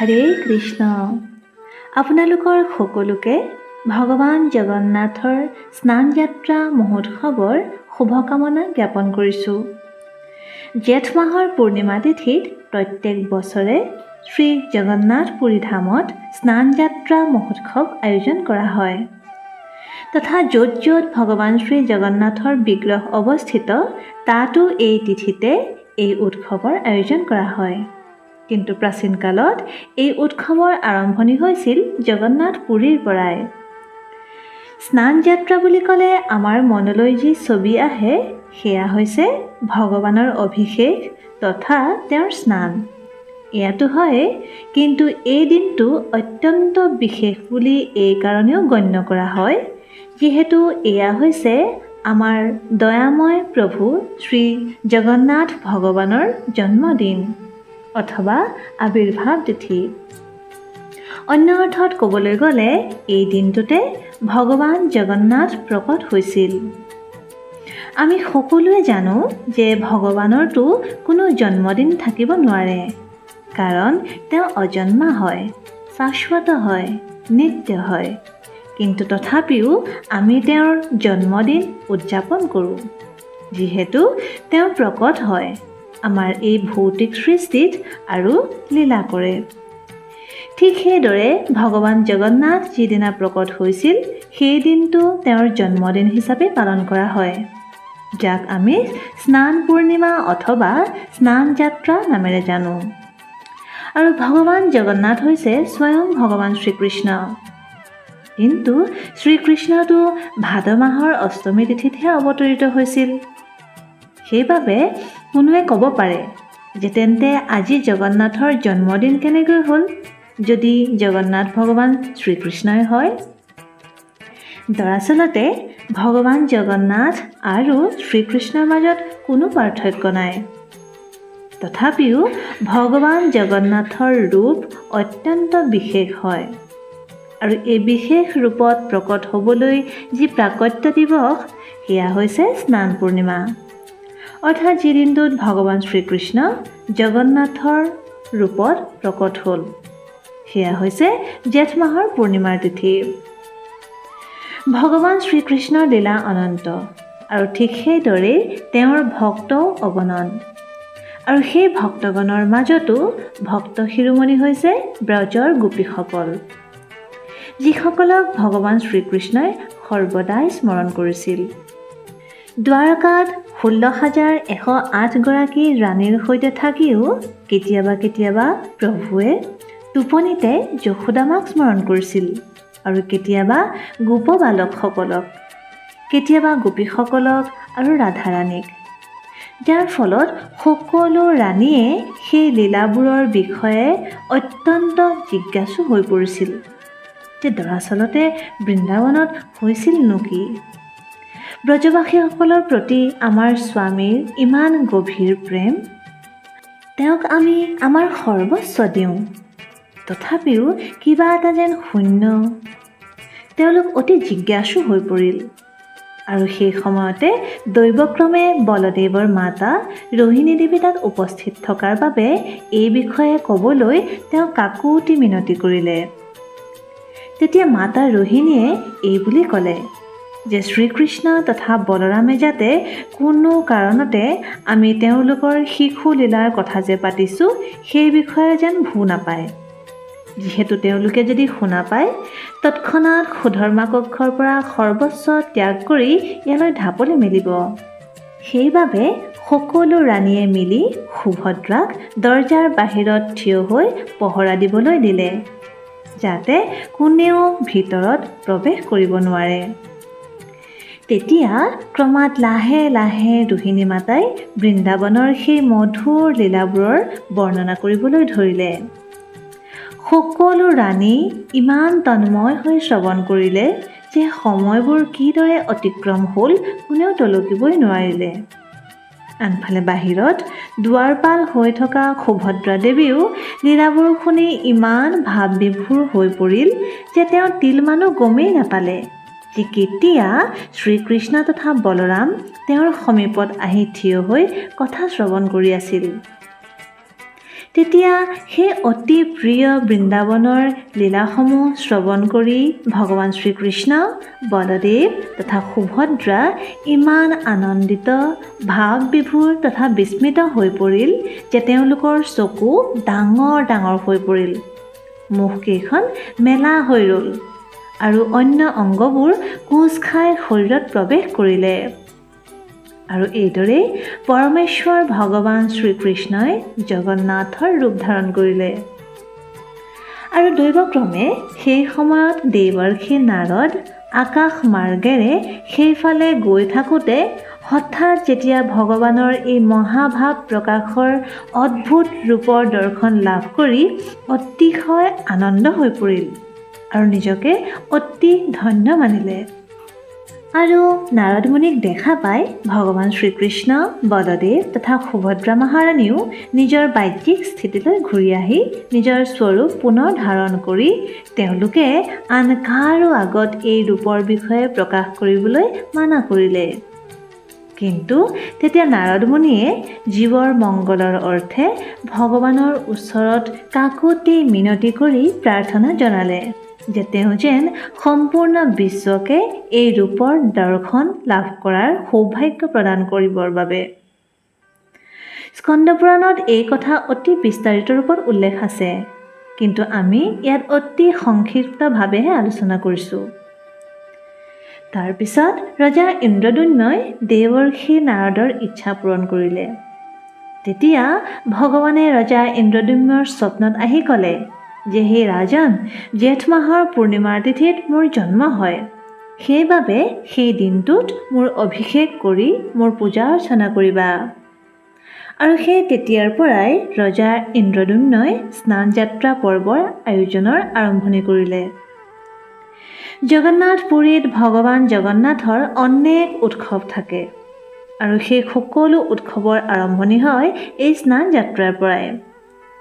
হৰে কৃষ্ণ। আপোনালোকৰ সকলোকে ভগৱান জগন্নাথৰ স্নান যাত্ৰা মহোৎসৱৰ শুভকামনা জ্ঞাপন কৰিছোঁ। জেঠ মাহৰ পূৰ্ণিমা তিথিত প্ৰত্যেক বছৰে শ্ৰী জগন্নাথ পুৰী ধামত স্নান যাত্ৰা মহোৎসৱ আয়োজন কৰা হয়। তথা য'ত য'ত ভগৱান শ্ৰী জগন্নাথৰ বিগ্ৰহ অৱস্থিত তাতো এই তিথিতে এই উৎসৱৰ আয়োজন কৰা হয়। কিন্তু প্ৰাচীন কালত এই উৎসৱৰ আৰম্ভণি হৈছিল জগন্নাথ পুৰীৰ পৰাই। স্নান যাত্ৰা বুলি ক'লে আমাৰ মনলৈ যি ছবি আহে, সেয়া হৈছে ভগৱানৰ অভিষেক তথা তেওঁৰ স্নান। এয়াতো হয়, কিন্তু এই দিনটো অত্যন্ত বিশেষ বুলি এই কাৰণেও গণ্য কৰা হয়, যিহেতু এয়া হৈছে আমাৰ দয়াময় প্ৰভু শ্ৰী জগন্নাথ ভগৱানৰ জন্মদিন। অথবা আৱিৰ্ভাৱ তিথি। অন্য অৰ্থত ক'বলৈ গ'লে, এই দিনটোতে ভগৱান জগন্নাথ প্ৰকট হৈছিল। আমি সকলোৱে জানো যে ভগৱানৰতো কোনো জন্মদিন থাকিব নোৱাৰে, কাৰণ তেওঁ অজন্মা হয়, শাশ্বত হয়, নিত্য হয়। কিন্তু তথাপিও আমি তেওঁৰ জন্মদিন উদযাপন কৰোঁ, যিহেতু তেওঁ প্ৰকট হয়। আমাৰ এই ভৌতিক সৃষ্টিত আৰু লীলা কৰে। ঠিক সেইদৰে ভগৱান জগন্নাথ যিদিনা প্ৰকট হৈছিল সেই দিনটো তেওঁৰ জন্মদিন হিচাপে পালন কৰা হয়। যাক আমি স্নান পূৰ্ণিমা অথবা স্নান যাত্ৰা নামেৰে জানো। আৰু ভগৱান জগন্নাথ হৈছে স্বয়ং ভগৱান শ্ৰীকৃষ্ণ। কিন্তু শ্ৰীকৃষ্ণটো ভাদ মাহৰ অষ্টমী তিথিতহে অৱতৰিত হৈছিল। সেইবাবে কোনোৱে ক'ব পাৰে যে তেন্তে আজি জগন্নাথৰ জন্মদিন কেনেকৈ হ'ল? যদি জগন্নাথ ভগৱান শ্ৰীকৃষ্ণই হয়? দৰাচলতে ভগৱান জগন্নাথ আৰু শ্ৰীকৃষ্ণৰ মাজত কোনো পাৰ্থক্য নাই। তথাপিও ভগৱান জগন্নাথৰ ৰূপ অত্যন্ত বিশেষ হয়। আৰু এই বিশেষ ৰূপত প্ৰকট হ'বলৈ যি প্ৰাকত্য দিৱস সেয়া হৈছে স্নান পূৰ্ণিমা। অৰ্থাৎ যি দিনটোত ভগৱান শ্ৰীকৃষ্ণ জগন্নাথৰ ৰূপত প্ৰকট হ'ল। সেয়া হৈছে জেঠ মাহৰ পূৰ্ণিমাৰ তিথি। ভগৱান শ্ৰীকৃষ্ণৰ লীলা অনন্ত আৰু ঠিক সেইদৰেই তেওঁৰ ভক্তও অগণন আৰু সেই ভক্তগণৰ মাজতো ভক্ত শিৰোমণি হৈছে ব্ৰজৰ গোপীসকল। যিসকলক ভগৱান শ্ৰীকৃষ্ণই সৰ্বদাই স্মৰণ কৰিছিল। দ্বাৰকাত ষোল্ল হাজাৰ এশ আঠগৰাকী ৰাণীৰ সৈতে থাকিও কেতিয়াবা কেতিয়াবা প্ৰভুৱে টোপনিতে যশোদামাক স্মৰণ কৰিছিল আৰু কেতিয়াবা গোপ বালকসকলক কেতিয়াবা গোপীসকলক আৰু ৰাধাৰাণীক। যাৰ ফলত সকলো ৰাণীয়ে সেই লীলাবোৰৰ বিষয়ে অত্যন্ত জিজ্ঞাসু হৈ পৰিছিল যে দৰাচলতে বৃন্দাবনত হৈছিলনো কি? ব্ৰজবাসীসকলৰ প্ৰতি আমাৰ স্বামীৰ ইমান গভীৰ প্ৰেম, তেওঁক আমি আমাৰ সৰ্বস্ব দিওঁ। তথাপিও কিবা এটা যেন শূন্য, তেওঁলোক অতি জিজ্ঞাসু হৈ পৰিল। আৰু সেই সময়তে দৈৱক্ৰমে বলদেৱৰ মাতা ৰোহিণী দেৱী তাত উপস্থিত থকাৰ বাবে এই বিষয়ে ক'বলৈ তেওঁ কাকুতি মিনতি কৰিলে। তেতিয়া মাতা ৰোহিণীয়ে এই বুলি ক'লে যে শ্ৰীকৃষ্ণ তথা বলৰামে যাতে কোনো কাৰণতে আমি তেওঁলোকৰ শিশু লীলাৰ কথা যে পাতিছোঁ সেই বিষয়ে যেন ভূ নাপায়। যিহেতু তেওঁলোকে যদি শুনা পায় তৎক্ষণাত সুধৰ্মা কক্ষৰ পৰা সৰ্বস্ব ত্যাগ কৰি ইয়ালৈ ঢাপলি মেলিব। সেইবাবে সকলো ৰাণীয়ে মিলি সুভদ্ৰাক দৰ্জাৰ বাহিৰত থিয় হৈ পহৰা দিবলৈ দিলে যাতে কোনেও ভিতৰত প্ৰৱেশ কৰিব নোৱাৰে। তেতিয়া ক্ৰমাৎ লাহে লাহে ৰোহিণী মাতাই বৃন্দাবনৰ সেই মধুৰ লীলাবোৰৰ বৰ্ণনা কৰিবলৈ ধৰিলে। সকলো ৰাণী ইমান তন্ময় হৈ শ্ৰৱণ কৰিলে যে সময়বোৰ কিদৰে অতিক্ৰম হ'ল কোনেও টলকিবই নোৱাৰিলে। আনফালে বাহিৰত দুৱাৰপাল হৈ থকা সুভদ্ৰা দেৱীও লীলাবোৰ শুনি ইমান ভাৱবিভোৰ হৈ পৰিল যে তেওঁ তিলমানো গমেই নাপালে। যে কেতিয়া শ্ৰীকৃষ্ণ তথা বলৰাম তেওঁৰ সমীপত আহি থিয় হৈ কথা শ্ৰৱণ কৰি আছিল। তেতিয়া সেই অতি প্ৰিয় বৃন্দাবনৰ লীলাসমূহ শ্ৰৱণ কৰি ভগৱান শ্ৰীকৃষ্ণ বলদেৱ তথা সুভদ্ৰা ইমান আনন্দিত ভাৱবিভোৰ তথা বিস্মিত হৈ পৰিল যে তেওঁলোকৰ চকু ডাঙৰ ডাঙৰ হৈ পৰিল। মুখকেইখন মেলা হৈ ৰ'ল। আৰু অন্য অংগবোৰ কোচ খাই শৰীৰত প্ৰৱেশ কৰিলে। আৰু এইদৰেই পৰমেশ্বৰ ভগৱান শ্ৰীকৃষ্ণই জগন্নাথৰ ৰূপ ধাৰণ কৰিলে। আৰু দৈৱক্ৰমে সেই সময়ত দেৱৰ্ষী নাৰদ আকাশ মাৰ্গেৰে সেইফালে গৈ থাকোঁতে হঠাৎ যেতিয়া ভগৱানৰ এই মহাভাৱ প্ৰকাশৰ অদ্ভুত ৰূপৰ দৰ্শন লাভ কৰি অতিশয় আনন্দ হৈ পৰিল। আৰু নিজকে অতি ধন্য মানিলে। আৰু নাৰদ মুনিক দেখা পাই ভগৱান শ্ৰীকৃষ্ণ, বলদেৱ তথা সুভদ্ৰা মহাৰাণীও নিজৰ বাহ্যিক স্থিতিলৈ ঘূৰি আহি নিজৰ স্বৰূপ পুনৰ ধাৰণ কৰি তেওঁলোকে আন কাৰো আগত এই ৰূপৰ বিষয়ে প্ৰকাশ কৰিবলৈ মানা কৰিলে। কিন্তু তেতিয়া নাৰদ মুনিয়ে জীৱৰ মংগলৰ অৰ্থে ভগৱানৰ ওচৰত কাকতি মিনতি কৰি প্ৰাৰ্থনা জনালে। যে তেওঁ যেন সম্পূৰ্ণ বিশ্বকে এই ৰূপৰ দৰ্শন লাভ কৰাৰ সৌভাগ্য প্ৰদান কৰিবৰ বাবে। স্কন্দপুৰাণত এই কথা অতি বিস্তাৰিত ৰূপত উল্লেখ আছে। কিন্তু আমি ইয়াত অতি সংক্ষিপ্তভাৱেহে আলোচনা কৰিছোঁ। তাৰপিছত ৰজা ইন্দ্ৰদুন্যই দেৱৰ্ষি নাৰদৰ ইচ্ছা পূৰণ কৰিলে। তেতিয়া ভগৱানে ৰজা ইন্দ্ৰদুম্যৰ স্বপ্নত আহি ক'লে যে সেই ৰাজন জেঠ মাহৰ পূৰ্ণিমাৰ তিথিত মোৰ জন্ম হয়। সেইবাবে সেই দিনটোত মোৰ অভিষেক কৰি মোৰ পূজা অৰ্চনা কৰিবা। আৰু সেই তেতিয়াৰ পৰাই ৰজা ইন্দ্ৰদুম্নই স্নান যাত্ৰা পৰ্বৰ আয়োজনৰ আৰম্ভণি কৰিলে। জগন্নাথ পুৰীত ভগৱান জগন্নাথৰ অনেক উৎসৱ থাকে। আৰু সেই সকলো উৎসৱৰ আৰম্ভণি হয় এই স্নান যাত্ৰাৰ পৰাই।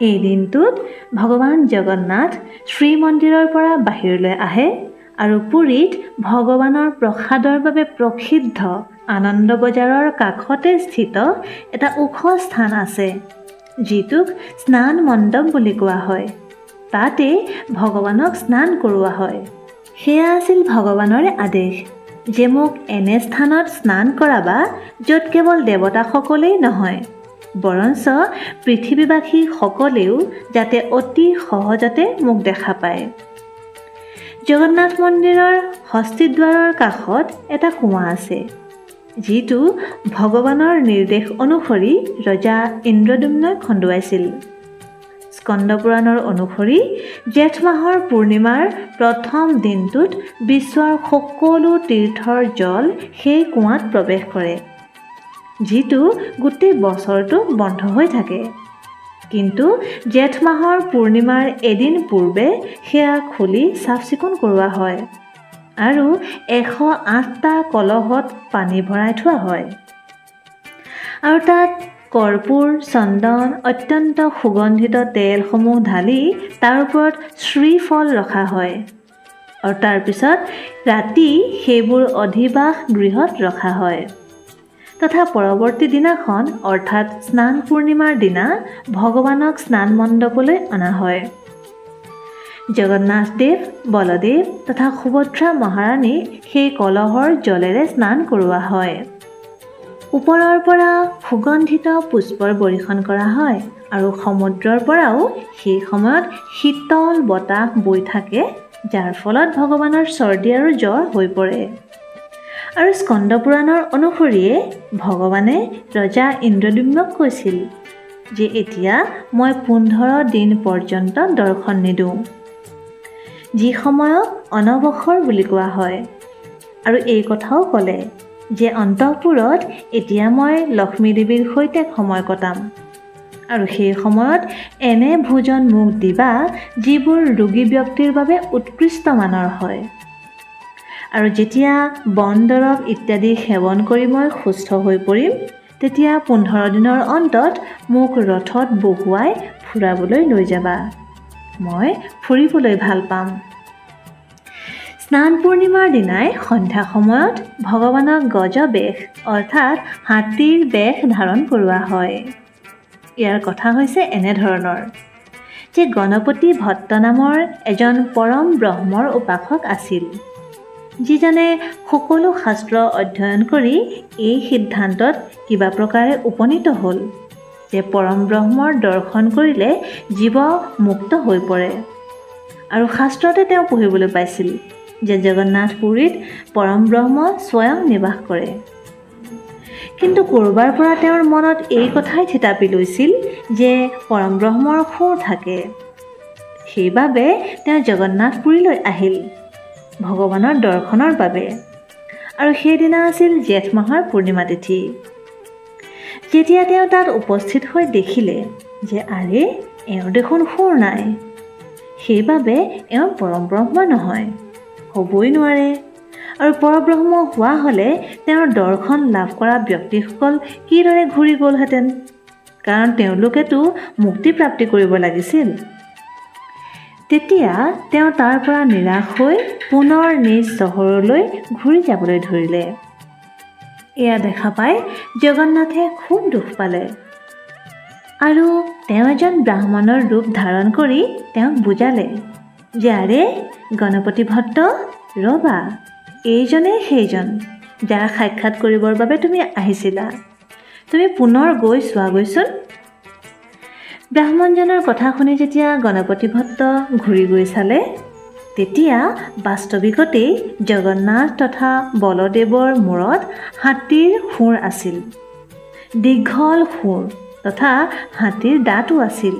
এই দিনটোত ভগৱান জগন্নাথ শ্ৰীমন্দিৰৰ পৰা বাহিৰলৈ আহে আৰু পুৰীত ভগৱানৰ প্ৰসাদৰ বাবে প্ৰসিদ্ধ আনন্দ বজাৰৰ কাষতে স্থিত এটা ওখ স্থান আছে, যিটোক স্নান মণ্ডপ বুলি কোৱা হয়। তাতে ভগৱানক স্নান কৰোৱা হয়। সেয়া আছিল ভগৱানৰে আদেশ যে মোক এনে স্থানত স্নান কৰাবা য'ত কেৱল দেৱতাসকলেই নহয় বৰঞ্চ পৃথিৱীবাসীসকলেও যাতে অতি সহজতে মোক দেখা পায়। জগন্নাথ মন্দিৰৰ হস্তিদ্বাৰৰ কাষত এটা কুঁৱা আছে যিটো ভগৱানৰ নিৰ্দেশ অনুসৰি ৰজা ইন্দ্ৰদুম্নই খন্দুৱাইছিল স্কন্দপুৰাণৰ অনুসৰি জেঠ মাহৰ পূৰ্ণিমাৰ প্ৰথম দিনটোত বিশ্বৰ সকলো তীৰ্থৰ জল সেই কুঁৱাত প্ৰৱেশ কৰে। যিটো গোটেই বছৰটো বন্ধ হৈ থাকে। কিন্তু জেঠ মাহৰ পূৰ্ণিমাৰ এদিন পূৰ্বে সেয়া খুলি চাফ চিকুণ কৰোৱা হয় আৰু এশ আঠটা কলহত পানী ভৰাই থোৱা হয়। আৰু তাত কৰ্পূৰ চন্দন অত্যন্ত সুগন্ধিত তেলসমূহ ঢালি তাৰ ওপৰত শ্ৰীফল ৰখা হয়। আৰু তাৰপিছত ৰাতি সেইবোৰ অধিবাস গৃহত ৰখা হয়। তথা পৰৱৰ্তী দিনাখন অৰ্থাৎ স্নান পূৰ্ণিমাৰ দিনা ভগৱানক স্নান মণ্ডপলৈ অনা হয়। জগন্নাথদেৱ বলদেৱ তথা সুভদ্ৰা মহাৰাণীক সেই কলহৰ জলেৰে স্নান কৰোৱা হয়। ওপৰৰ পৰা সুগন্ধিত পুষ্পৰ বৰিশন কৰা হয় আৰু সমুদ্ৰৰ পৰাও সেই সময়ত শীতল বতাহ বৈ থাকে যাৰ ফলত ভগৱানৰ চৰ্দি আৰু জ্বৰ হৈ পৰে। আৰু স্কন্দপুৰাণৰ অনুসৰিয়ে ভগৱানে ৰজা ইন্দ্ৰদ্যুম্নক কৈছিল যে এতিয়া মই পোন্ধৰ দিন পৰ্যন্ত দৰ্শন নিদিওঁ যি সময়ক অনৱসৰ বুলি কোৱা হয়। আৰু এই কথাও ক'লে যে অন্তঃপুৰত এতিয়া মই লক্ষ্মী দেৱীৰ সৈতে সময় কটাম। আৰু সেই সময়ত এনে ভোজন মোক দিবা যিবোৰ ৰোগী ব্যক্তিৰ বাবে উৎকৃষ্ট মানৰ হয়। আৰু যেতিয়া বন দৰৱ ইত্যাদি সেৱন কৰি মই সুস্থ হৈ পৰিম তেতিয়া পোন্ধৰ দিনৰ অন্তত মোক ৰথত বহুৱাই ফুৰাবলৈ লৈ যাবা। মই ফুৰিবলৈ ভাল পাম। স্নান পূৰ্ণিমাৰ দিনাই সন্ধ্যা সময়ত ভগৱানক গজ বেশ অৰ্থাৎ হাতীৰ বেশ ধাৰণ কৰোৱা হয়। ইয়াৰ কথা হৈছে এনেধৰণৰ যে গণপতি ভট্ট নামৰ এজন পৰম ব্ৰহ্মৰ উপাসক আছিল। যিজনে সকলো শাস্ত্ৰ অধ্যয়ন কৰি এই সিদ্ধান্তত কিবা প্ৰকাৰে উপনীত হ'ল যে পৰম ব্ৰহ্মৰ দৰ্শন কৰিলে জীৱ মুক্ত হৈ পৰে। আৰু শাস্ত্ৰতে তেওঁ পঢ়িবলৈ পাইছিল যে জগন্নাথ পুৰীত পৰম ব্ৰহ্ম স্বয়ং নিবাস কৰে। কিন্তু ক'ৰবাৰ পৰা তেওঁৰ মনত এই কথাই থিতাপি লৈছিল যে পৰম ব্ৰহ্মৰ সুৰ থাকে। সেইবাবে তেওঁ জগন্নাথপুৰীলৈ আহিল। ভগৱানৰ দৰ্শনৰ বাবে। আৰু সেইদিনা আছিল জেঠ মাহৰ পূৰ্ণিমা তিথি। যেতিয়া তেওঁ তাত উপস্থিত হৈ দেখিলে যে আৰে এওঁৰ দেখোন সুৰ নাই। সেইবাবে এওঁ পৰম ব্ৰহ্ম নহয় হ'বই নোৱাৰে। আৰু পৰব্ৰহ্ম হোৱা হ'লে তেওঁৰ দৰ্শন লাভ কৰা ব্যক্তিসকল কিদৰে ঘূৰি গ'লহেঁতেন? কাৰণ তেওঁলোকেতো মুক্তি প্ৰাপ্তি কৰিব লাগিছিল। তেতিয়া তেওঁ তাৰ পৰা নিৰাশ হৈ পুনৰ নিজ চহৰলৈ ঘূৰি যাবলৈ ধৰিলে। এয়া দেখা পাই জগন্নাথে খুব দুখ পালে। আৰু তেওঁ এজন ব্ৰাহ্মণৰ ৰূপ ধাৰণ কৰি তেওঁক বুজালে যে আৰে গণপতি ভট্ট ৰ'বা এইজনেই সেইজন যাৰ সাক্ষাৎ কৰিবৰ বাবে তুমি আহিছিলা। তুমি পুনৰ গৈ চোৱাগৈচোন। ব্ৰাহ্মণজনৰ কথা শুনি যেতিয়া গণপতি ভট্ট ঘূৰি গৈ চালে তেতিয়া বাস্তৱিকতেই জগন্নাথ তথা বলদেৱৰ মূৰত হাতীৰ শুৰ আছিল দীঘল শুৰ তথা হাতীৰ দাঁতো আছিল।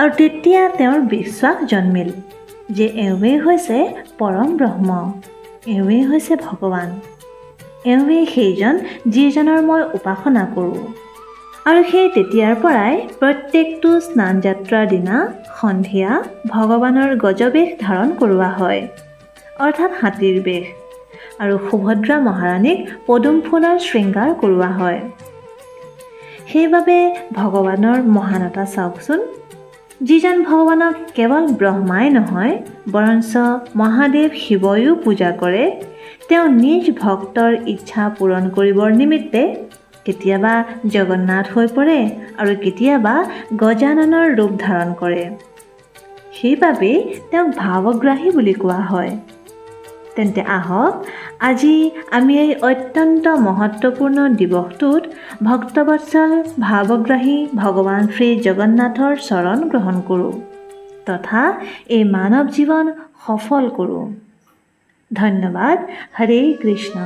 আৰু তেতিয়া তেওঁৰ বিশ্বাস জন্মিল যে এওঁৱেই হৈছে পৰম ব্ৰহ্ম এওঁৱেই হৈছে ভগৱান এওঁৱেই সেইজন যিজনৰ মই উপাসনা কৰোঁ। আৰু সেই তেতিয়াৰ পৰাই প্ৰত্যেকটো স্নান যাত্ৰাৰ দিনা সন্ধিয়া ভগৱানৰ গজবেশ ধাৰণ কৰোৱা হয় অৰ্থাৎ হাতীৰ বেশ। আৰু সুভদ্ৰা মহাৰাণীক পদুম ফুলৰ শৃংগাৰ কৰোৱা হয়। সেইবাবে ভগৱানৰ মহানতা চাওকচোন। যিজন ভগৱানক কেৱল ব্ৰহ্মাই নহয় বৰঞ্চ মহাদেৱ শিৱয়ো পূজা কৰে। তেওঁ নিজ ভক্তৰ ইচ্ছা পূৰণ কৰিবৰ নিমিত্তে কেতিয়াবা জগন্নাথ হৈ পৰে আৰু কেতিয়াবা গজাননৰ ৰূপ ধাৰণ কৰে। সেইবাবেই তেওঁক ভাৱগ্ৰাহী বুলি কোৱা হয়। তেন্তে আহক আজি আমি এই অত্যন্ত মহত্বপূৰ্ণ দিৱসটোত ভক্তবৎসল ভাৱগ্ৰাহী ভগৱান শ্ৰী জগন্নাথৰ চৰণ গ্ৰহণ কৰোঁ তথা এই মানৱ জীৱন সফল কৰোঁ। ধন্যবাদ। হৰে কৃষ্ণ।